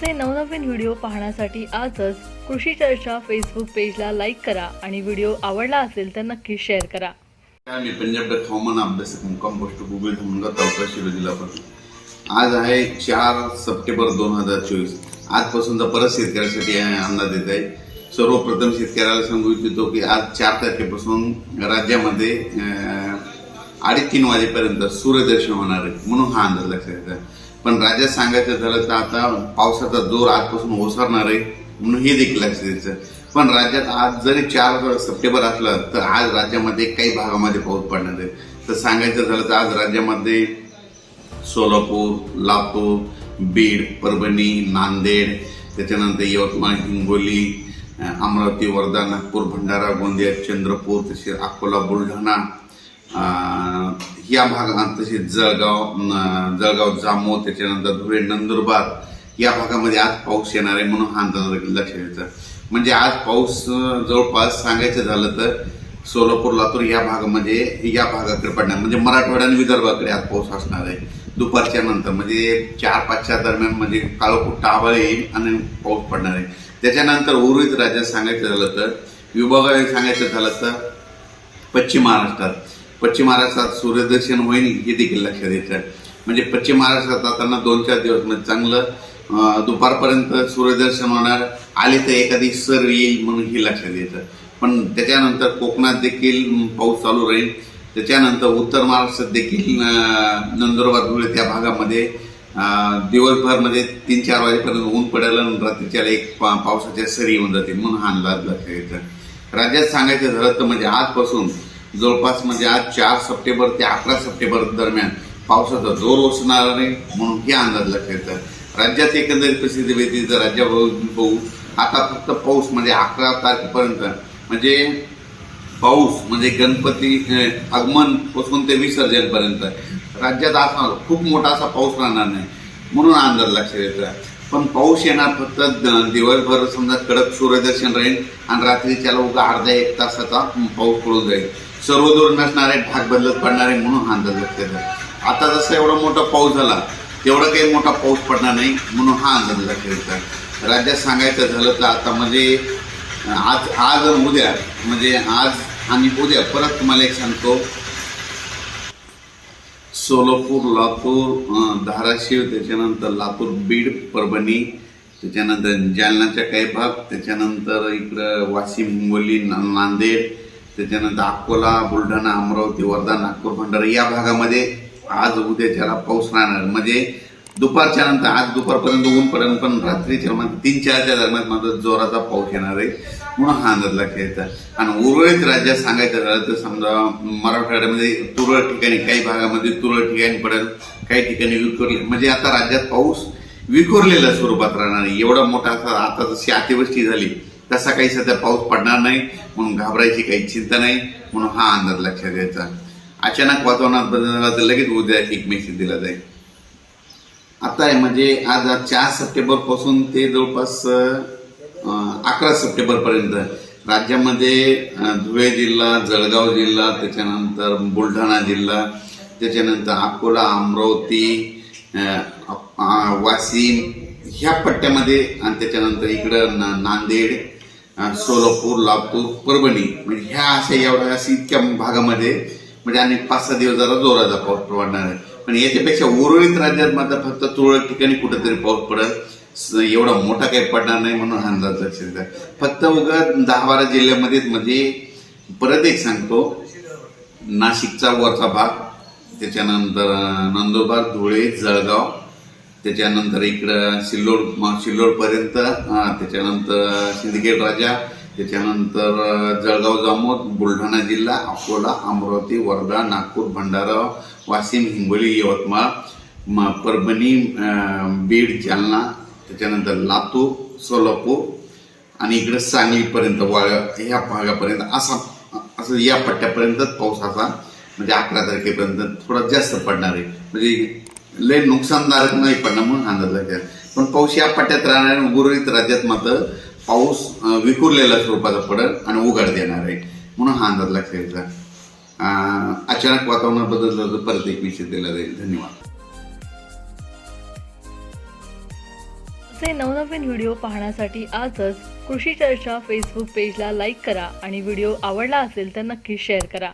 आमचे नवनवीन व्हिडिओ पाहण्यासाठी आजच कृषी चर्चा फेसबुक पेजला लाईक करा आणि व्हिडिओ आवडला असेल तर नक्की शेअर करा. मी पंजाब हवामान अभ्यासक मुक्काम पोस्ट गुगल धमगा तालुका शिरो पण. आज आहे चार सप्टेंबर दोन हजार चोवीस. आजपासूनचा परत शेतकऱ्यासाठी अंदाज येत आहे. सर्वप्रथम शेतकऱ्याला सांगू इच्छितो की आज चार तारखेपासून राज्यामध्ये अडीच तीन वाजेपर्यंत सूर्यदर्शन होणार आहे म्हणून हा अंदाज लक्षात येतात पण राज्यात सांगायचं झालं तर आता पावसाचा जोर आजपासून ओसरणार आहे म्हणून हे देखील लक्ष द्यायचं. पण राज्यात आज जरी चार सप्टेंबर असलं तर आज राज्यामध्ये काही भागामध्ये पाऊस पडणार आहे. तर सांगायचं झालं तर आज राज्यामध्ये सोलापूर लातूर बीड परभणी नांदेड त्याच्यानंतर यवतमाळ हिंगोली अमरावती वर्धा नागपूर भंडारा गोंदिया चंद्रपूर तसेच अकोला बुलढाणा या भागात तसेच जळगाव जळगाव जामोद त्याच्यानंतर धुळे नंदुरबार या भागामध्ये आज पाऊस येणार आहे म्हणून हा अंदाज लक्षात घ्यायचा म्हणजे आज पाऊस जवळपास सांगायचं झालं तर सोलापूर लातूर या भागामध्ये या भागाकडे पडणार. म्हणजे मराठवाडा आणि विदर्भाकडे आज पाऊस असणार आहे. दुपारच्या नंतर म्हणजे चार पाचच्या दरम्यान म्हणजे काळोखूट आभाळ येईल आणि पाऊस पडणार आहे. त्याच्यानंतर उर्वरित राज्यात सांगायचं झालं तर विभागाने सांगायचं झालं तर पश्चिम महाराष्ट्रात. पश्चिम महाराष्ट्रात सूर्यदर्शन होईल हे देखील लक्षात द्यायचं म्हणजे पश्चिम महाराष्ट्रात जाताना दोन चार दिवस म्हणजे चांगलं दुपारपर्यंत सूर्यदर्शन होणार आले तर एखादी सर येईल म्हणून हे लक्षात द्यायचं पण त्याच्यानंतर कोकणात देखील पाऊस चालू राहील. त्याच्यानंतर उत्तर महाराष्ट्रात देखील नंदुरबार धुळे त्या भागामध्ये दिवसभरमध्ये दिवसभर म्हणजे तीन चार वाजेपर्यंत ऊन पडेल आणि रात्रीच्या एक पा- पावसाच्या सरी येऊन जातील म्हणून हा अंदाज लक्षात घ्यायचा राज्यात सांगायचं झालं तर म्हणजे आजपासून जवळपास म्हणजे आज चार सप्टेंबर ते अकरा सप्टेंबर दरम्यान पावसाचा जोर ओसणार नाही म्हणून हे अंदाज लक्षात राज्यात एकंदरीत प्रसिद्ध वेगळी तर राज्यावर बघू आता फक्त पाऊस म्हणजे अकरा तारखेपर्यंत. म्हणजे पाऊस म्हणजे गणपती आगमनपासून ते विसर्जनपर्यंत. राज्यात असणार खूप मोठा असा पाऊस राहणार नाही म्हणून अंदाज लक्षात येतो. पण पाऊस येणार फक्त दिवसभर समजा कडक सूर्यदर्शन राहील आणि रात्रीच्याला उगा अर्ध्या एक तासाचा पाऊस पडून जाईल. सर्वदूर नसणारे ढाक बदलत पडणारे म्हणून हा अंदाज व्यक्त केला. आता जसं एवढा मोठा पाऊस झाला तेवढा काही मोठा पाऊस पडणार नाही म्हणून हा अंदाज व्यक्त केला. राज्यात सांगायचं झालं तर आता म्हणजे आज आज आणि उद्या म्हणजे आज आणि उद्या परत तुम्हाला एक सांगतो. सोलापूर लातूर धाराशिव त्याच्यानंतर लातूर बीड परभणी त्याच्यानंतर जालनाचा काही भाग त्याच्यानंतर इकडं वाशिम हिंगोली नांदेड त्याच्यानंतर अकोला बुलढाणा अमरावती वर्धा नागपूर भंडारा या भागामध्ये आज उद्या उद्याच्याला पाऊस राहणार. म्हणजे दुपारच्या नंतर आज दुपारपर्यंत ऊनपर्यंत पण रात्रीच्या म्हणजे तीन चारच्या दरम्यान मात्र जोराचा पाऊस येणार आहे. म्हणून हा अंदाज लक्षात आणि उर्वरित राज्यात सांगायचं झालं तर समजा मराठवाड्यामध्ये तुरळक ठिकाणी काही भागामध्ये तुरळक ठिकाणी पडेल काही ठिकाणी विखुरले. म्हणजे आता राज्यात पाऊस विखुरलेल्या स्वरूपात राहणार आहे. एवढा मोठा असा आता जशी अतिवृष्टी झाली तसा काही सध्या पाऊस पडणार नाही म्हणून घाबरायची काही चिंता नाही म्हणून हा अंदाज लक्षात द्यायचा अचानक वातावरणात बदल झाला तर लगेच उद्या एक मेसेज दिला जाईल. आता आहे म्हणजे आज चार सप्टेंबरपासून ते जवळपास अकरा सप्टेंबर पर्यंत राज्यामध्ये धुळे जिल्हा जळगाव जिल्हा त्याच्यानंतर बुलढाणा जिल्हा त्याच्यानंतर अकोला अमरावती वाशिम ह्या पट्ट्यामध्ये आणि त्याच्यानंतर इकडं ना- नांदेड सोलापूर लातूर परभणी म्हणजे ह्या अशा एवढ्या अशी इतक्या भागामध्ये म्हणजे अनेक पाच सहा दिवस जरा जोराचा पाऊस पडणार आहे. पण याच्यापेक्षा उर्वरित राज्यात मात्र फक्त तुरळक ठिकाणी कुठेतरी पाऊस पडत एवढा मोठा काही पडणार नाही म्हणून हा अंदाज लक्षात फक्त उगा दहा बारा जिल्ह्यामध्येच म्हणजे परत एक सांगतो नाशिकचा वरचा भाग त्याच्यानंतर नंदुरबार धुळे जळगाव त्याच्यानंतर इकडं सिल्लोड सिल्लोडपर्यंत त्याच्यानंतर सिंदखेड राजा त्याच्यानंतर जळगाव जामोद बुलढाणा जिल्हा अकोला अमरावती वर्धा नागपूर भंडारा वाशिम हिंगोली यवतमाळ परभणी बीड जालना त्याच्यानंतर लातूर सोलापूर आणि इकडे सांगलीपर्यंत वाळ ह्या भागापर्यंत असा असं या पट्ट्यापर्यंतच पाऊस असा म्हणजे अकरा तारखेपर्यंत थोडा जास्त पडणार आहे. म्हणजे लय नुकसानदारक नाही पडणार म्हणून अंदाज लागेल पण पाऊस या पट्ट्यात राहणार आहे. उर्वरित राज्यात मात्र पाऊस विखुरलेला विखुरलेल्या स्वरूपाचा पडत आणि उघड देणार आहे. म्हणून हा अंदाज लक्षात घ्यायचा अचानक वातावरण बदललं तर परत एक विषय दिला जाईल. धन्यवाद. असे नवनवीन व्हिडिओ पाहण्यासाठी आजच कृषी चर्चा फेसबुक पेजला लाईक करा आणि व्हिडिओ आवडला असेल तर नक्की शेअर करा.